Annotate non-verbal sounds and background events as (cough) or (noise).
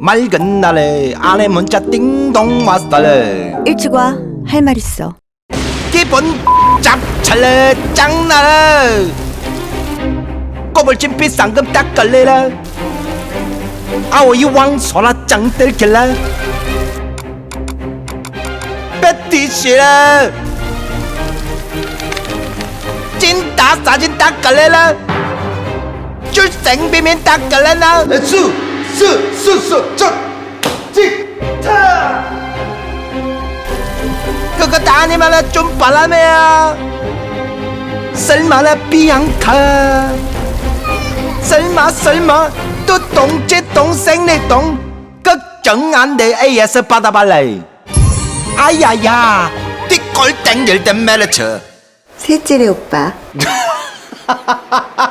맑은 날에 아내 문자 띵동 왔어래 일찍 와. 할 말 있어. 기분 잡찰래 짱나래 꼬불진 비상금 딱 걸리라. 아오이 왕소라 짱 들킬라. 배티시라. 찐따 사진 딱 걸리라. 출생비민 딱 걸리나 수 수수수쩍찍 타 그거 다 아니면 좀 바람이야 설마나 비앙카. 설마 설마 또 똥째 동생 내똥 걱정 안돼 AS 받아발래 아야야 뒷골 땡길 땐 메르쳐. 셋째래 오빠. (laughs)